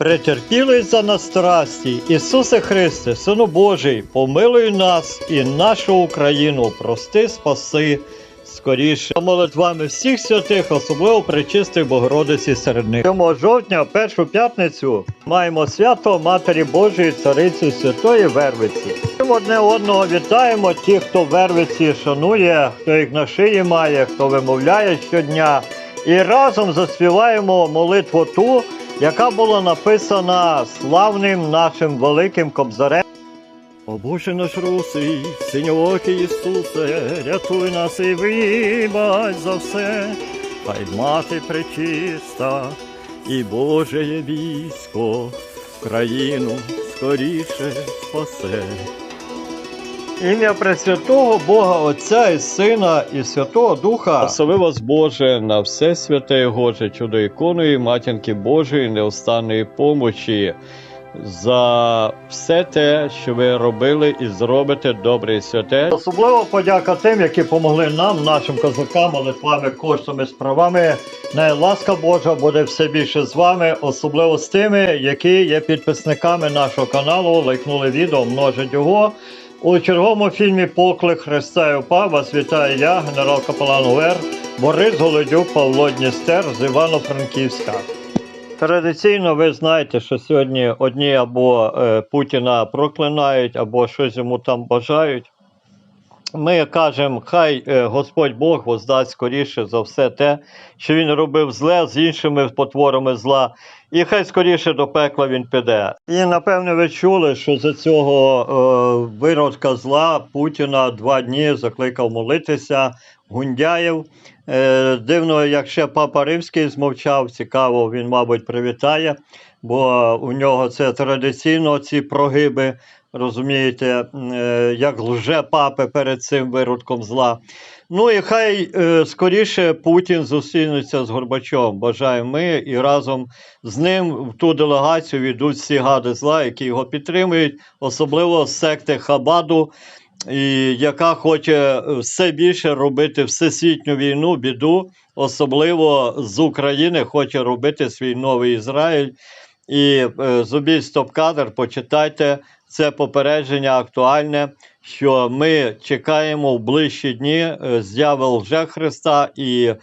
Претерпілий за нас страсті, Ісусе Христе, Сину Божий, помилуй нас і нашу Україну, прости, спаси скоріше. Молитвами всіх святих, особливо причистої Богородиці серед них. 7 жовтня, першу п'ятницю, маємо свято Матері Божої, Цариці Святої Вервиці. Одне одного вітаємо ті, хто Вервиці шанує, хто їх на шиї має, хто вимовляє щодня. І разом заспіваємо молитву ту, яка була написана славним нашим великим кобзарем. О Боже наш русий, синьоокий Ісусе, рятуй нас і вибач за все, хай мати пречиста і Боже є військо, країну скоріше спасе. Ім'я Пресвятого Бога Отця і Сина і Святого Духа. Благослови вас, Боже, на все святе Гоже, чудо іконою матінки Божої неостанної помочі. За все те, що ви робили і зробите добре і святе. Особливо подяка тим, які допомогли нам, нашим козакам, молитвами, коштами, справами. Най ласка Божа буде все більше з вами, особливо з тими, які є підписниками нашого каналу, лайкнули відео, множить його. У черговому фільмі Поклик Христа і УПА вас вітаю я, генерал Капелан УР, Борис Голодюк, Павло Дністер з Івано-Франківська. Традиційно ви знаєте, що сьогодні одні або е, Путіна проклинають, або щось йому там бажають. Ми кажемо, хай е, Господь Бог воздасть скоріше за все те, що він робив зле з іншими потворами зла, і хай скоріше до пекла він піде. І напевне ви чули, що за цього е, виродка зла Путіна два дні закликав молитися Гундяєв. Е, дивно, як ще папа Римський змовчав, цікаво, він, мабуть, привітає, бо у нього це традиційно ці прогиби, розумієте, е, як лже папи перед цим виродком зла. Ну і хай е, скоріше Путін зустрінеться з Горбачовим. Бажаємо ми і разом з ним в ту делегацію йдуть всі гади зла, які його підтримують, особливо секти Хабаду, і яка хоче все більше робити всесвітню війну, біду, особливо з України хоче робити свій новий Ізраїль. І е, зробіть стоп-кадр, почитайте це попередження актуальне, що ми чекаємо в ближчі дні е, з'яви лже Христа і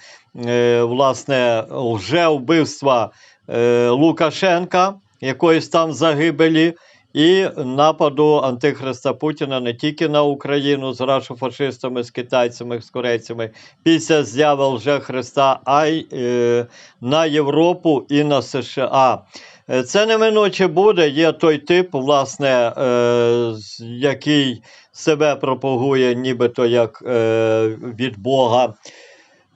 е, власне лже вбивства е, Лукашенка, якоїсь там загибелі, і нападу Антихриста Путіна не тільки на Україну з рашофашистами, з китайцями, з корейцями після з'яви лже Христа, а й на Європу і на США. Е, Це неминуче буде. Є той тип, власне, е, який себе пропагує, нібито як е, від Бога.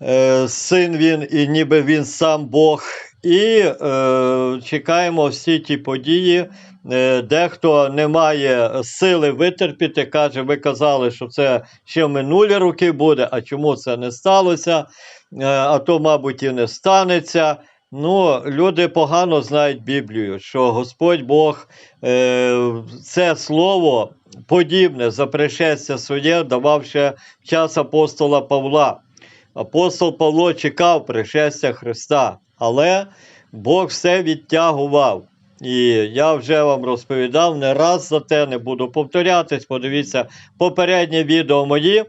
Е, син він, і ніби він сам Бог. І е, чекаємо всі ті події. Е, дехто не має сили витерпіти, каже, ви казали, що це ще в минулі роки буде, а чому це не сталося? Е, а то, мабуть, і не станеться. Ну, люди погано знають Біблію, що Господь Бог е, це слово подібне за пришестя своє давав ще в час апостола Павла. Апостол Павло чекав пришестя Христа, але Бог все відтягував. І я вже вам розповідав не раз за те, не буду повторятись. Подивіться попереднє відео мої.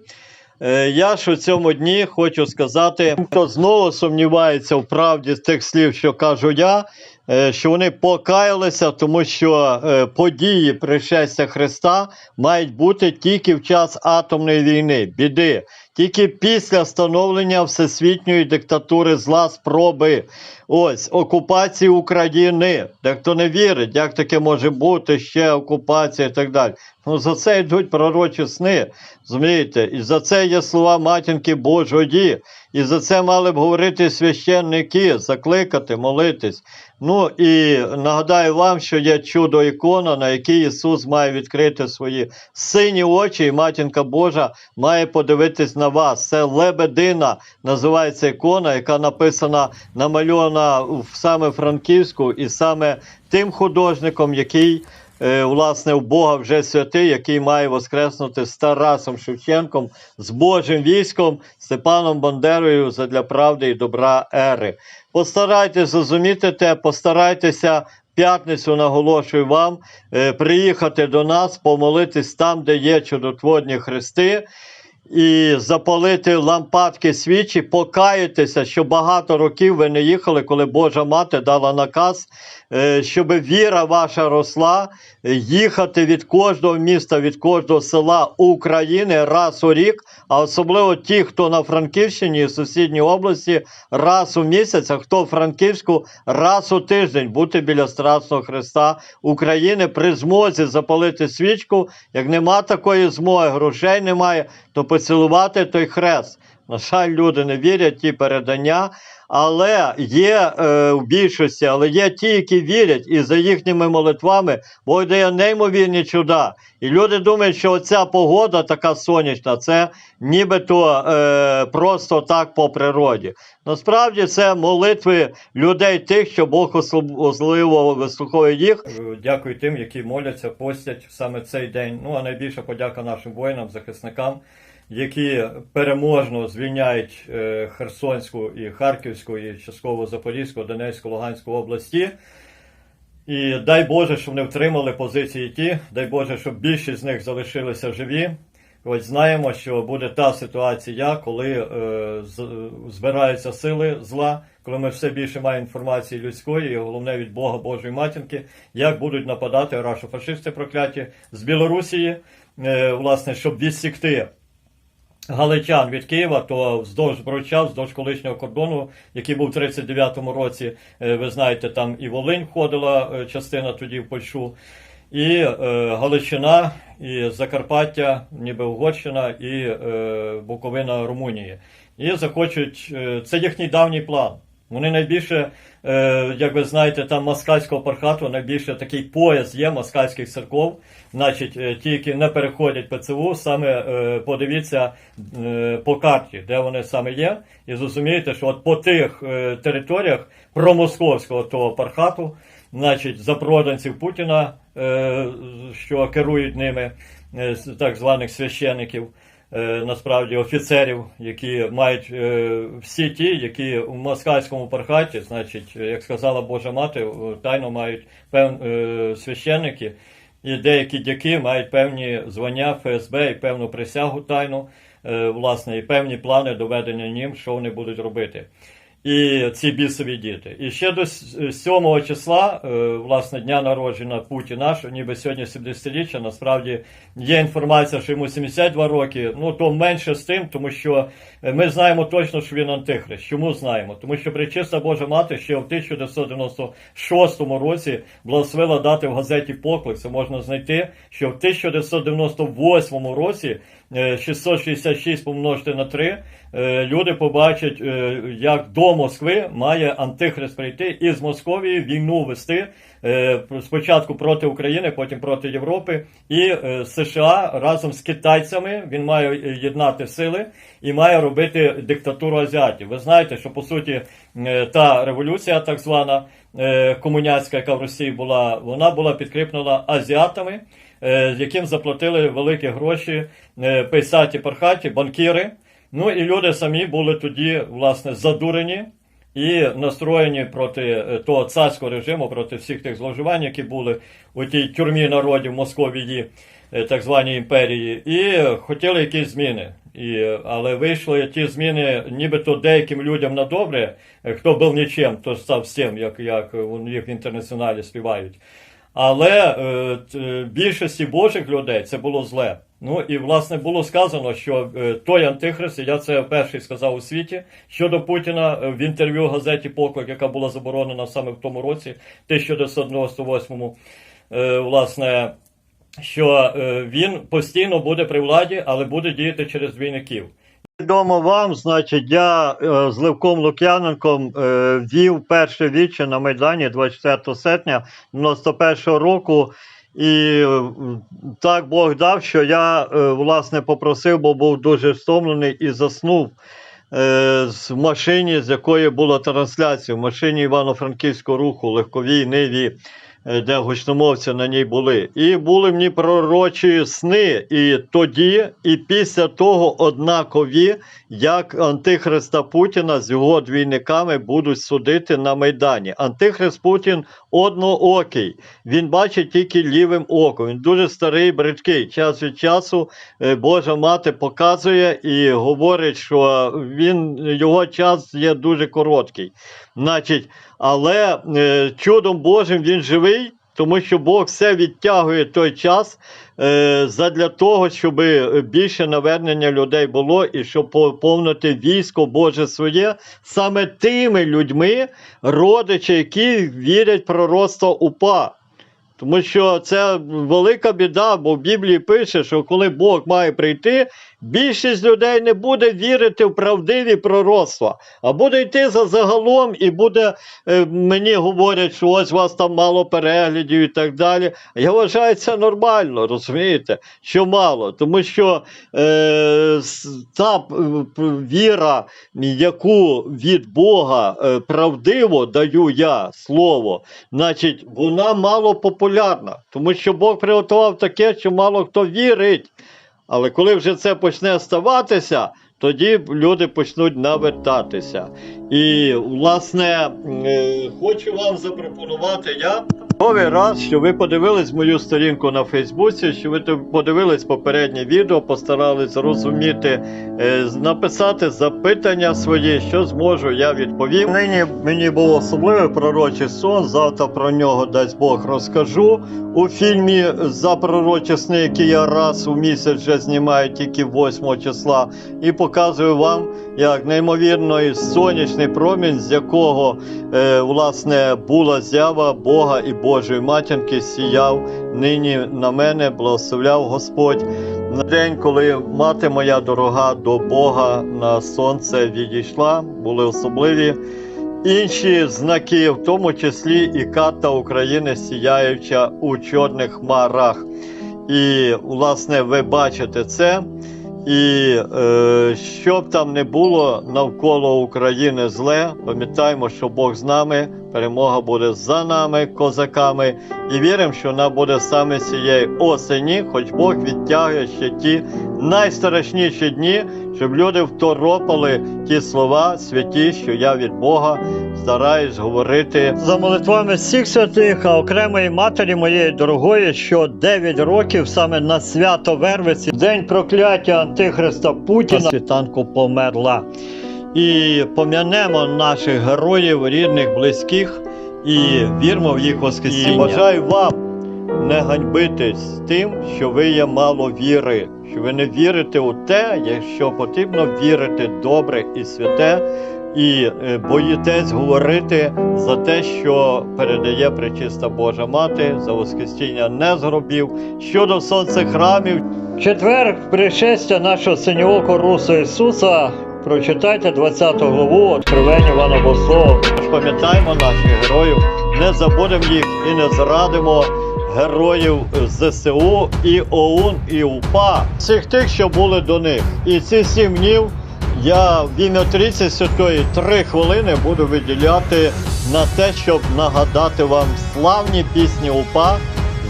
Е, Я ж у цьому дні хочу сказати, хто знову сумнівається в правді тих слів, що кажу я, е, що вони покаялися, тому що е, події пришестя Христа мають бути тільки в час атомної війни, біди, тільки після становлення всесвітньої диктатури зла спроби. Ось окупації України. Дехто не вірить, як таке може бути ще окупація і так далі. Ну за це йдуть пророчі сни. Розумієте? І за це є слова матінки Божої. І за це мали б говорити священники, закликати, молитись. Ну і нагадаю вам, що є чудо ікона, на якій Ісус має відкрити свої сині очі, і матінка Божа має подивитись на вас. Це лебедина, називається ікона, яка написана, намальована в саме Франківську, і саме тим художником, який. е, Власне, у Бога вже святий, який має воскреснути з Тарасом Шевченком, з Божим військом, Степаном Бандерою задля правди і добра ери. Постарайтесь зрозуміти те, постарайтеся п'ятницю наголошую вам е, приїхати до нас, помолитись там, де є чудотворні хрести, і запалити лампадки свічі, покаятися, що багато років ви не їхали, коли Божа мати дала наказ, е, щоб віра ваша росла, їхати від кожного міста, від кожного села України раз у рік, а особливо ті, хто на Франківщині і сусідній області, раз у місяць, а хто в Франківську раз у тиждень бути біля Страсного Христа України при змозі запалити свічку. Як нема такої змоги, грошей немає, то поцілувати той хрест. На жаль, люди не вірять ті передання, але є е, в більшості, але є ті, які вірять, і за їхніми молитвами Бог дає неймовірні чуда. І люди думають, що оця погода така сонячна, це нібито е, просто так по природі. Насправді це молитви людей тих, що Бог особливо вислуховує їх. Дякую тим, які моляться, постять саме цей день. Ну а найбільша подяка нашим воїнам, захисникам, які переможно звільняють е, Херсонську і Харківську, і частково Запорізьку, Донецьку, Луганську області. І дай Боже, щоб не втримали позиції ті, дай Боже, щоб більшість з них залишилися живі. Ось знаємо, що буде та ситуація, коли е, з, збираються сили зла, коли ми все більше маємо інформації людської, і головне від Бога Божої матінки, як будуть нападати рашофашисти прокляті з Білорусії, е, власне, щоб відсікти галичан від Києва, то вздовж Броча, вздовж колишнього кордону, який був у 39-му році, е, ви знаєте, там і Волинь входила е, частина тоді в Польщу, і е, Галичина, і Закарпаття, ніби Угорщина, і е, Буковина Румунії. І захочуть, е, це їхній давній план. Вони найбільше, е, як ви знаєте, там москальського пархату найбільше такий пояс є москальських церков. Значить, е, ті, які не переходять ПЦУ, саме е, подивіться е, по карті, де вони саме є, і зрозумієте, що от по тих е, територіях промосковського того пархату, значить, запроданців Путіна, е, що керують ними, е, так званих священиків насправді офіцерів, які мають е, всі ті, які у москальському пархаті, значить, як сказала Божа мати, е, тайно мають пев, е, священники, і деякі дяки мають певні звання ФСБ і певну присягу тайну, е, власне, і певні плани доведення ним, що вони будуть робити. І ці бісові діти. І ще до 7 числа, е, власне, дня народження Путіна, що ніби сьогодні 70-річчя, насправді є інформація, що йому 72 роки, ну то менше з тим, тому що е, ми знаємо точно, що він антихрист. Чому знаємо? Тому що Пречиста Божа Мати ще в 1996 році благословила дати в газеті Поклик, це можна знайти, що в 1998 році е, 666 помножити на 3, е, люди побачать, е, як до Москви має антихрист прийти і з Московії війну вести е, спочатку проти України, потім проти Європи, і е, США разом з китайцями він має е, єднати сили і має робити диктатуру азіатів. Ви знаєте, що по суті е, та революція, так звана е, комуняцька, яка в Росії була, вона була підкріплена азіатами, е, яким заплатили великі гроші е, пейсаті, пархаті, банкіри. Ну і люди самі були тоді, власне, задурені і настроєні проти е, того царського режиму, проти всіх тих зловживань, які були у тій тюрмі народів Московії, е, так званій імперії, і хотіли якісь зміни. І, е, але вийшли ті зміни, нібито деяким людям на добре, е, хто був нічим, то став всім, як, як них в інтернаціоналі співають. Але е, більшості Божих людей це було зле. Ну і власне було сказано, що е, той антихрист, я це перший сказав у світі щодо Путіна е, в інтерв'ю газеті Поклик, яка була заборонена саме в тому році, 1998-му, е, власне, що е, він постійно буде при владі, але буде діяти через двійників. Відомо вам, значить, я е, з Левком Лук'яненком е, вів перше віче на Майдані 24 серпня 91-го року. І е, так Бог дав, що я власне попросив, бо був дуже втомлений і заснув з машині, з якої була трансляція, в машині Івано-Франківського руху, легковій ниві де гучномовці на ній були. І були мені пророчі сни. І тоді, і після того однакові, як Антихриста Путіна з його двійниками будуть судити на Майдані. Антихрист Путін одноокий. Він бачить тільки лівим оком. Він дуже старий, бридкий. Час від часу е, Божа мати показує і говорить, що він його час є дуже короткий. Значить, але е, чудом Божим він живий, тому що Бог все відтягує той час е, задля того, щоб більше навернення людей було і щоб поповнити військо Боже своє саме тими людьми, родичі, які вірять пророцтво УПА. Тому що це велика біда, бо в Біблії пише, що коли Бог має прийти, більшість людей не буде вірити в правдиві пророцтва, а буде йти за загалом і буде е, мені говорять, що ось у вас там мало переглядів і так далі. Я вважаю це нормально, розумієте, що мало, тому що е, та п- віра, яку від Бога е, правдиво даю я слово, значить, вона мало популярна, тому що Бог приготував таке, що мало хто вірить. Але коли вже це почне ставатися, тоді люди почнуть навертатися. І, власне, е, хочу вам запропонувати я. Новий раз, що ви подивились мою сторінку на Фейсбуці, що ви подивились попереднє відео, постарались зрозуміти, е, написати запитання свої, що зможу, я відповім. Нині мені був особливий пророчий сон. Завтра про нього дасть Бог розкажу. У фільмі за пророчі сни, який я раз у місяць вже знімаю тільки 8 числа, і показую вам, як неймовірний сонячний промінь, з якого е, власне була зява Бога і Божої матінки, сіяв нині на мене, благословляв Господь. На день, коли мати моя дорога до Бога на сонце відійшла, були особливі інші знаки, в тому числі і карта України сіяюча у чорних хмарах. І, власне, ви бачите це. І е, що б там не було навколо України зле, пам'ятаємо, що Бог з нами, перемога буде за нами, козаками, і віримо, що вона буде саме цієї осені, хоч Бог відтягує ще ті найстрашніші дні, щоб люди второпали ті слова святі, що я від Бога стараюсь говорити. За молитвами всіх святих, а окремо і матері моєї дорогої, що 9 років саме на свято Вервиці, день прокляття Антихриста Путіна, світанку померла. І пом'янемо наших героїв, рідних, близьких, і вірмо в їх воскресіння. І бажаю вам не ганьбитись тим, що ви є мало віри, що ви не вірите у те, якщо потрібно вірити добре і святе, і е, боїтесь говорити за те, що передає пречиста Божа Мати, за воскресіння не з гробів, щодо сонцехрамів. Четвер пришестя нашого синьооко Русу Ісуса. Прочитайте 20 главу Откровення Івана Богослова. Пам'ятаємо наших героїв, не забудемо їх і не зрадимо героїв ЗСУ і ОУН і УПА, всіх тих, що були до них. І ці сім днів я в ім'я Трійці Святої три хвилини буду виділяти на те, щоб нагадати вам славні пісні УПА,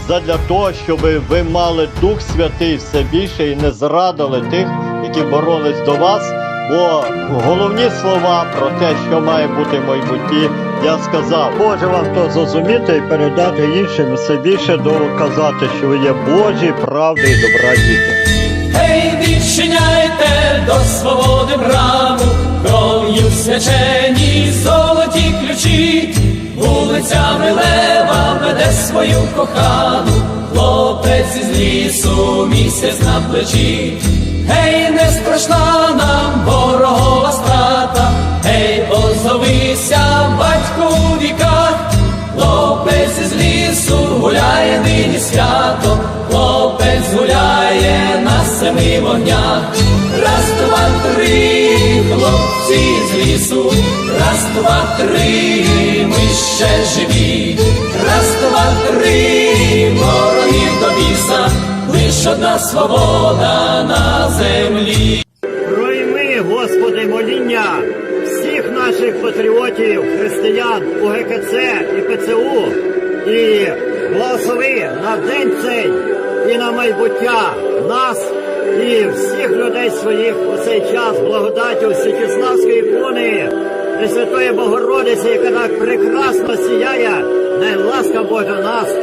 задля того, щоб ви мали Дух Святий все більше і не зрадили тих, які боролись до вас. Бо головні слова про те, що має бути в майбутнє, я сказав. Боже вам то зрозуміти і передати іншим все більше доказати, що ви є Божі, правди і добра діти. Гей, відчиняйте до свободи браму, кров'ю свячені золоті ключі, вулицями лева веде свою кохану, хлопець із лісу місяць на плечі. Гей, не страшна нам ворогова страта, гей, озовися, батько у віках, хлопець із лісу гуляє нині свято, хлопець гуляє на семи вогнях. Раз, два, три, хлопці з лісу, раз, два, три, ми ще живі, раз, два, три, ворогів до біса, лиш одна свобода на землі. Пройми, Господи, моління всіх наших патріотів, християн, УГКЦ і ПЦУ і благослови на день цей і на майбуття нас і всіх людей своїх у цей час благодаттю Святіславської ікони Пресвятої Богородиці, яка так прекрасно сіяє, най ласка Божа нас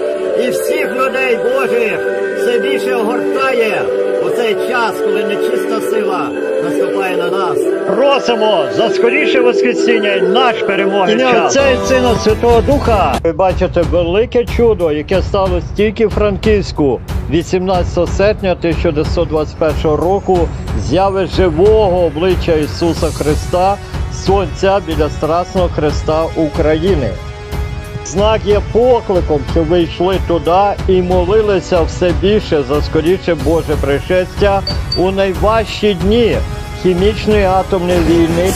і всіх людей Божих все більше огортає у цей час, коли нечиста сила наступає на нас. Просимо за скоріше воскресіння і наш перемоги. Ім'я Отця і Сина Святого Духа. Ви бачите велике чудо, яке сталося тільки в Франківську 18 серпня 1921 року. Зяви живого обличчя Ісуса Христа, Сонця біля Страсного Христа України. Знак є покликом, щоб ви йшли туди і молилися все більше за скоріше Боже пришестя у найважчі дні хімічної атомної війни.